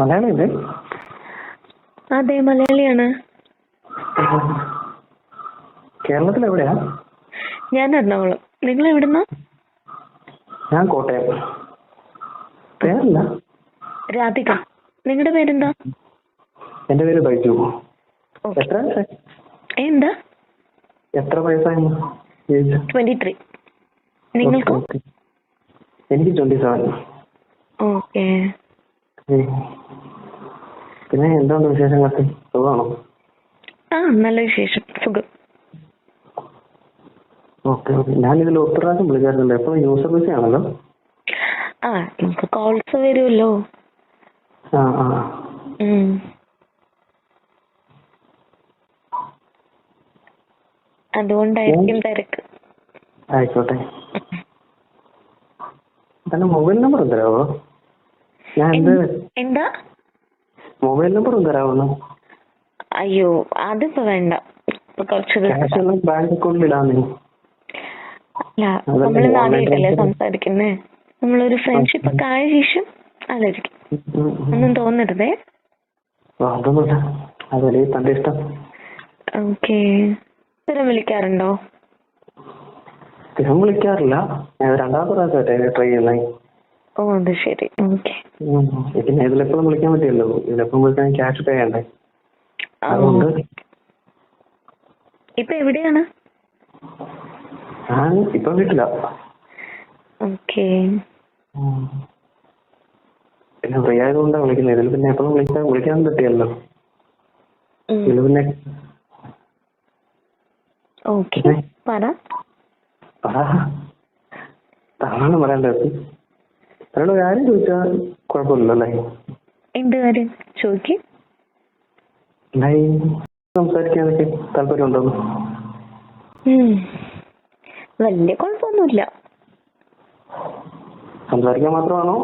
മലയാളിയല്ലേ? അതെ മലയാളിയാണ്. കേരളത്തിൽ എവിടെയാ? ഞാൻ എറണാകുളം. നിങ്ങൾ എവിടുന്നാ? ഞാൻ കോട്ടയം. പേരല്ല. രാധിക. നിങ്ങളുടെ പേരെന്താ? എന്റെ പേര് ബൈജു. എത്ര? എന്താ? എത്ര വയസ്സായി? Twenty three. നിങ്ങൾക്കോ. എനിക്ക് ട്വന്റി സെവൻ. ഓക്കെ. പിന്നെ എന്താണ് വിശേഷങ്ങളൊക്കെ? സുഖമാണോ? ആ നല്ല വിശേഷം. സുഖം. Okay okay. ഞാനിതിൽ ഒത്തിരി വിളിക്കാറുണ്ട്. എപ്പോ യൂസർ ബിസി ആണല്ലോ ആ നമുക്ക് കോൾസ് വരുമല്ലോ. ആ ആ. അതുകൊണ്ടായിരിക്കും തിരക്ക്. ആയിക്കോട്ടെ. തന്റെ മൊബൈൽ നമ്പർ ഞാൻ എന്ത്? മൊബൈൽ നമ്പർ തരാമോ? അയ്യോ അതിപ്പോ വേണ്ട. ഇപ്പൊ കുറച്ച് ബാങ്ക് അക്കൗണ്ടിൽ ഇടാന്നേ അല്ല നമ്മൾ നാളെയിട്ടല്ലേ സംസാരിക്കുന്നേ? നമ്മളൊരു ഫ്രണ്ട്ഷിപ്പ് ഒക്കെ ആയ ശേഷം ആലോചിക്കും. ഒന്നും തോന്നരുതേ. ഓക്കെ. സ്ഥിരം വിളിക്കാറുണ്ടോ? സ്ഥിരം വിളിക്കാറില്ല. ഞാൻ രണ്ടാമത്തെ പ്രാവശ്യം ട്രൈ ചെയ്യുന്നത് ഓ അത് ശരി. ഓക്കെ. പിന്നെ ഇതിലെപ്പോഴും വിളിക്കാൻ പറ്റില്ലല്ലോ. ഇതിലെപ്പോഴും വിളിക്കാൻ ക്യാഷ് പേ ചെയ്യണ്ടേ? അതുകൊണ്ട് ഇപ്പൊ എവിടെയാണ്? ഞാൻ ഇപ്പൊ വീട്ടില. ഓക്കെ. പിന്നെ ഫ്രീ ആയതുകൊണ്ടാണ് വിളിക്കുന്നത്. ഇതിൽ പിന്നെ എപ്പോഴും വിളിക്കാൻ വിളിക്കാൻ പറ്റിയല്ലോ ഇതിൽ പിന്നെ ഓക്കെ. പറ. പറ. താനാണ് പറയേണ്ടത് അവരോട് കാര്യം ചോദിച്ചാൽ കുഴപ്പമില്ലല്ലേ എന്ത് കാര്യം? ചോദിക്ക്. സംസാരിക്കാനൊക്കെ താല്പര്യമുണ്ടോ. വലിയ കുഴപ്പമൊന്നുമില്ല. സംസാരിക്കാൻ മാത്രമാണോ?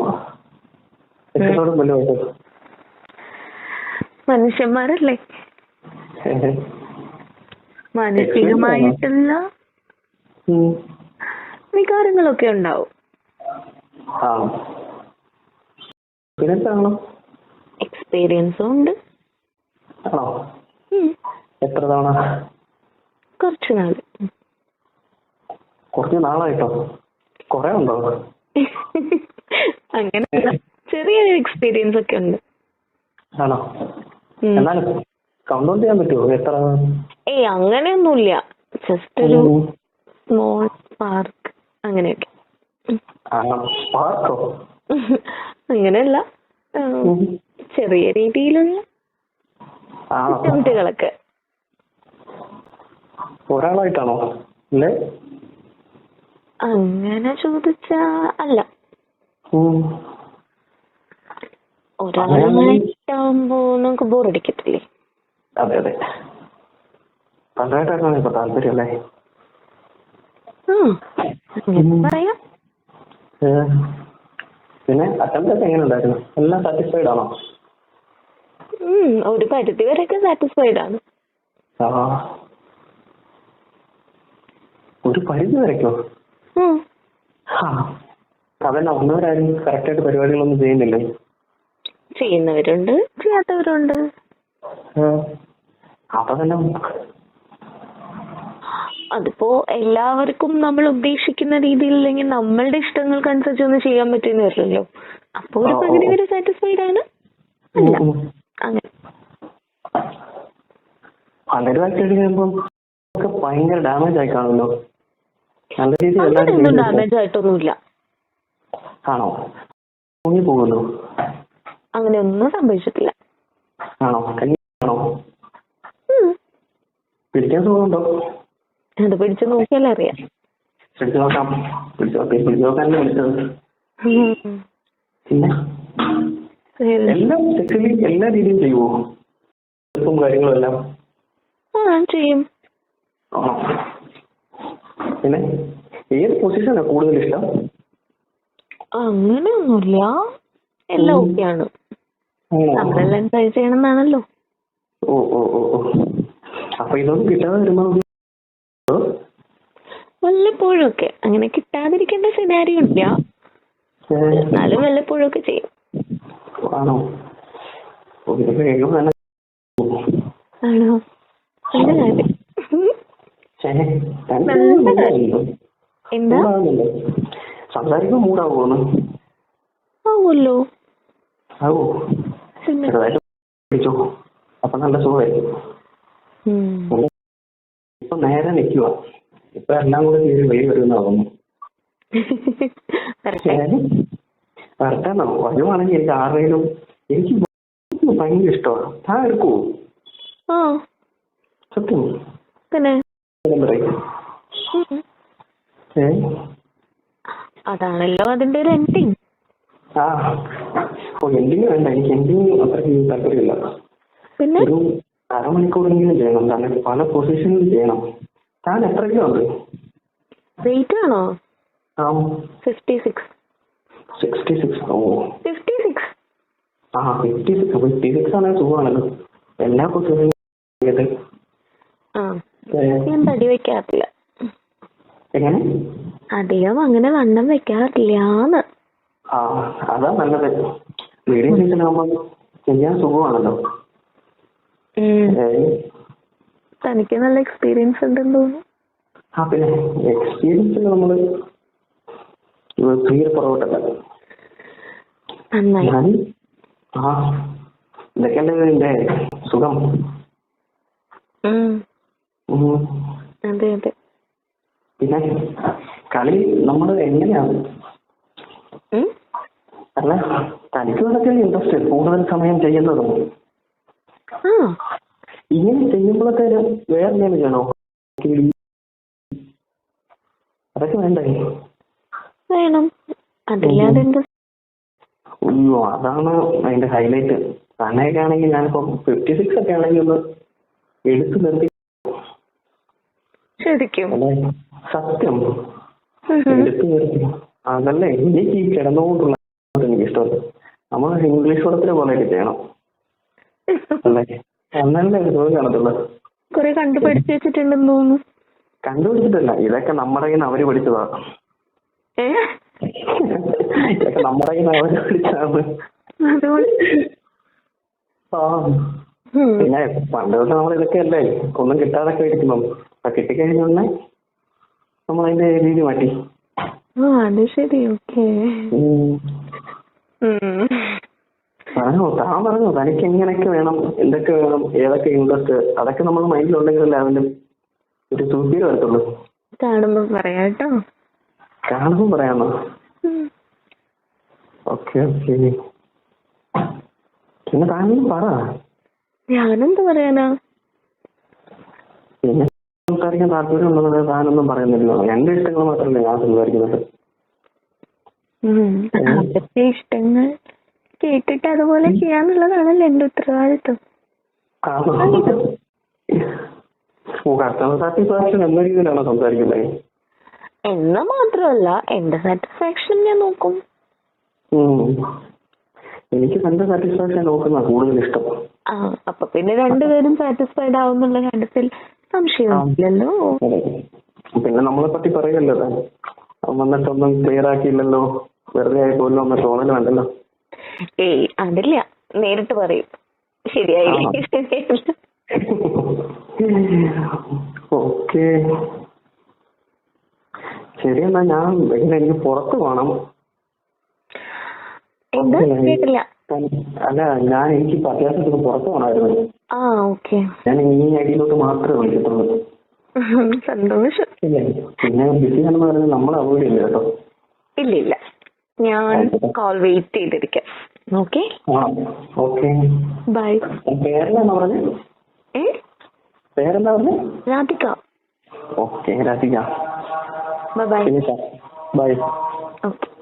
മനുഷ്യന്മാരല്ലേ? മാനസികമായിട്ടുള്ള. വികാരങ്ങളൊക്കെ ഉണ്ടാവും. ആ. പിന്നെ എന്താണോ എക്സ്പീരിയൻസും ഉണ്ട്. ആണോ? എത്ര തവണ? കുറച്ച് നാൾ കുറച്ച് നാളായിട്ടോ? കൊറേ ഉണ്ടോ? അങ്ങനെ ചെറിയൊരു എക്സ്പീരിയൻസ് ഒക്കെ ഉണ്ട്. ആണോ. എന്നാലും കൗണ്ട് ചെയ്യാൻ പറ്റുമോ എത്ര? ഏയ് അങ്ങനെയൊന്നുമില്ല. ജസ്റ്റ് ഒരു സ്മോൾ പാർക്ക് അങ്ങനെയൊക്കെ. ആണോ അങ്ങനെയല്ല. ചെറിയ രീതിയിലുള്ള ബുദ്ധിമുട്ടുകളൊക്കെ. ഒരാളായിട്ടാണോ? അല്ലേ? അങ്ങനെ ചോദിച്ചാ അല്ല. ഒരാളായിട്ടാവുമ്പോ നമുക്ക് ബോറടിക്കത്തില്ലേ അതെ അതെ. പണ്ടായിട്ടാണ് ഇപ്പൊ താല്പര്യം അല്ലേ? പറയാം. പിന്നെ അറ്റംപ്റ്റ് എങ്ങനെ ഉണ്ടായിരുന്നു? എല്ലാം സാറ്റിസ്ഫൈഡ് ആണോ? ഒരു പരിധി വരെയൊക്കെ സാറ്റിസ്ഫൈഡ് ആണ്. ഒരു പരിധി വരയ്ക്കോ അതല്ല ഒന്നവരാരും കറക്റ്റ് ആയിട്ട് പരിപാടികളൊന്നും ചെയ്യുന്നില്ലേ? ചെയ്യുന്നവരുണ്ട് ചെയ്യാത്തവരുണ്ട്. അപ്പൊ തന്നെ അതിപ്പോ എല്ലാവർക്കും നമ്മൾ ഉദ്ദേശിക്കുന്ന രീതിയിൽ അല്ലെങ്കിൽ നമ്മളുടെ ഇഷ്ടങ്ങൾക്കനുസരിച്ച് ഒന്നും ചെയ്യാൻ പറ്റുന്ന വരില്ലല്ലോ. അപ്പൊ ഒരു പരിധി വരെ സാറ്റിസ്ഫൈഡ് ആണ്. അല്ല അങ്ങനെ. അങ്ങനെയൊന്നും ഡാമേജ് ആയിട്ടൊന്നുമില്ല. അങ്ങനെ ഒന്നും സംഭവിച്ചിട്ടില്ല. പിടിക്കാൻ സുഖമുണ്ടോ? അത് പിടിച്ച് നോക്കിയാലേ അറിയാം. പിടിച്ചു നോക്കാം. പിടിച്ചു നോക്കാം പിടിച്ചു നോക്കാനല്ലേ വിളിച്ചത് ഉം. പിന്നെ? ശരി. എല്ലാം സെക്ച്വലി എല്ലാ രീതിയും ചെയ്യുമോ ഇപ്പം കാര്യങ്ങളും എല്ലാം? ആ ചെയ്യും. ആണോ പിന്നെ? ഏത് പൊസിഷനാണ് കൂടുതൽ ഇഷ്ടം? അങ്ങനെയൊന്നുമില്ല. എല്ലാം ഓക്കെയാണ് ആണ്. നമ്മളെല്ലാം ട്രൈ ചെയ്യണമെന്നാണല്ലോ. ഓ ഓ അപ്പൊ ഇതൊന്നും കിട്ടാതെ വരുമ്പോ വല്ലപ്പോഴും ഒക്കെ അങ്ങനെ കിട്ടാതിരിക്കേണ്ട സിനാരിയോ ഇല്ല. എന്നാലും വല്ലപ്പോഴും ഒക്കെ ചെയ്യും. ആണോ? ആണോ? നല്ല കാര്യം? എന്താ? ആവുമല്ലോ. ആവോ. ചെറുതായിട്ട് അപ്പൊ നല്ല സുഖമായിരിക്കും. ഇപ്പൊ നേരെ നിൽക്കുക ഇപ്പൊ എല്ലാം കൂടെ തീരെ വഴി വരുമെന്ന് തോന്നുന്നു. വരട്ടെ വരട്ടെന്നോ വരുവാണെങ്കിൽ എനിക്ക് ആരുടെയും എനിക്ക് ഭയങ്കര ഇഷ്ടമാണ്. താൻ എടുക്കുവോ ആ. സത്യം. പിന്നെ? അതാണല്ലോ അതിന്റെ ഒരു എൻഡിങ് ആ. ഓ എൻഡിങ് വേണ്ട. എനിക്ക് എൻഡിങ് അത്രയ്ക്ക് താല്പര്യമില്ല. പിന്നെ? ഒരു അരമണിക്കൂറെങ്കിലും ചെയ്യണം. കാരണം പല പൊസിഷനിൽ ചെയ്യണം. താൻ എത്ര കിലോ ഉണ്ട് വെയിറ്റ് ആണോ? ഫിഫ്റ്റി സിക്സ് സിക്സ്റ്റി സിക്സ് ഓ. ഫിഫ്റ്റി സിക്സ് ആ ഫിഫ്റ്റി സിക്സ് ഫിഫ്റ്റി സിക്സ് ആണെങ്കിൽ സുഖമാണല്ലോ. എല്ലാ കുട്ടികളും ഞാൻ തടി വെക്കാറില്ല. എങ്ങനെ? അധികം അങ്ങനെ വണ്ണം വെക്കാറില്ലാന്ന്. ആ അതാ നല്ലത്. മീഡിയം സൈസിലാകുമ്പോൾ ചെയ്യാൻ സുഖമാണല്ലോ. തനിക്ക് നല്ല എക്സ്പീരിയൻസ് ഉണ്ടെന്ന് തോന്നുന്നു. ആ പിന്നെ എക്സ്പീരിയൻസ് നമ്മൾ തീരെ പുറകോട്ടല്ല. നന്നായി. ഞാൻ ആ ഇതൊക്കെ എന്റെ സുഖം. അതെ അതെ. പിന്നെ കളി നമ്മൾ എങ്ങനെയാണ്? അല്ല തനിക്ക് ഇതൊക്കെ ഇൻട്രസ്റ്റ് കൂടുതൽ സമയം ചെയ്യുന്നതും ആ ഇങ്ങനെ വേറെ എന്തെങ്കിലും ചെയ്യണോ അതൊക്കെ വേണ്ടേ? വേണം. അതില്ലാതെ അയ്യോ അതാണ് അതിന്റെ ഹൈലൈറ്റ് തന്നെയൊക്കെ ആണെങ്കിൽ ഞാനിപ്പം ഫിഫ്റ്റി സിക്സ് ഒക്കെ ആണെങ്കിൽ ഒന്ന് എടുത്തു നിർത്തി. ശരിക്കും? സത്യം. എടുത്തു നിർത്തി. അതല്ലേ? എനിക്ക് ഈ കിടന്നുകൊണ്ടുള്ള എനിക്ക് ഇഷ്ടമല്ല നമ്മൾ ഇംഗ്ലീഷ് പടത്തിലെ പോലെയൊക്കെ ചെയ്യണം. അല്ലേ? എന്നല്ലേ ഒരു സുഖം കാണത്തുള്ളൂ. കുറെ കണ്ടു പഠിച്ചു വെച്ചിട്ടുണ്ടെന്ന് തോന്നുന്നു. കണ്ടുപിടിച്ചിട്ടല്ല. ഇതൊക്കെ നമ്മുടെ കയ്യിൽ നിന്ന് അവർ പഠിച്ചതാ. ഇതൊക്കെ നമ്മുടെ കയ്യിൽ നിന്ന് അവർ പഠിച്ചതാണ്. ആ. പിന്നെ പണ്ട് തൊട്ട് നമ്മൾ ഇതൊക്കെ അല്ലേ? ഒന്നും കിട്ടാതൊക്കെ ഇരിക്കണം അപ്പൊ കിട്ടിക്കഴിഞ്ഞ നമ്മൾ അതിന്റെ രീതി മാറ്റി. ആ അത് ശരി. ഓക്കേ. താൻ പറഞ്ഞു തനിക്ക് എങ്ങനെയൊക്കെ വേണം? എന്തൊക്കെ വേണം? ഏതൊക്കെ ഇൻട്രസ്റ്റ് അതൊക്കെ നമ്മൾ മൈൻഡിലുണ്ടെങ്കിലല്ലേ അതിന്റെ ഒരു സുഖീര് വരത്തുള്ളൂ. കാണുമ്പോ പറയാട്ടോ കാണുമ്പോ പറയാമോ. Okay okay. പിന്നെ താനും പറ. ഞാനെന്ത് പറയാനാ? പിന്നെ സംസാരിക്കാൻ താല്പര്യം ഉണ്ടെന്നത് താനൊന്നും പറയുന്നില്ലല്ലോ എന്റെ ഇഷ്ടങ്ങൾ മാത്രമല്ലേ ഞാൻ സംസാരിക്കുന്നത്. ഇഷ്ടങ്ങൾ കേട്ടിട്ട് അതുപോലെ ചെയ്യാന്നുള്ളതാണല്ലോ എന്റെ ഉത്തരവാദിത്വം. എന്ന മാത്രമല്ല എന്റെ സാറ്റിസ്ഫാക്ഷൻ ഞാൻ നോക്കും. എനിക്ക് തന്റെ സാറ്റിസ്ഫാക്ഷൻ നോക്കുന്ന കൂടുതൽ ഇഷ്ടം. ആ അപ്പൊ പിന്നെ രണ്ടുപേരും സാറ്റിസ്ഫൈഡ് ആവുന്നുള്ള കാര്യത്തിൽ സംശയമില്ലല്ലോ. പിന്നെ നമ്മളെ പറ്റി പറയല്ലോ വന്നിട്ടൊന്നും ക്ലിയർ ആക്കിയില്ലല്ലോ. വെറുതെ ആയി പോലും ഒന്ന് തോന്നൽ വേണ്ടല്ലോ. ഏയ് അതില്ല. നേരിട്ട് പറയും. ശരിയായി ഓക്കെ. ശരി എന്നാ ഞാൻ ഇങ്ങനെ എനിക്ക് പുറത്ത് പോണം. കേട്ടില്ല. അല്ല ഞാൻ എനിക്ക് അത്യാവശ്യത്തിന് പുറത്ത് പോണായിരുന്നു. ആ ഓക്കെ. ഞാൻ ഈ ഐഡിയിലോട്ട് മാത്രമേ വിളിച്ചിട്ടുള്ളൂ സന്തോഷം. പിന്നെ ബിസി ആണെന്ന് പറഞ്ഞാൽ നമ്മൾ അവോയ്ഡ് ചെയ്യില്ല കേട്ടോ. ഇല്ല ഇല്ല. ഞാൻ call wait ചെയ്തിരിക്കാം. Okay bye Radhika. Okay Radhika. Bye bye okay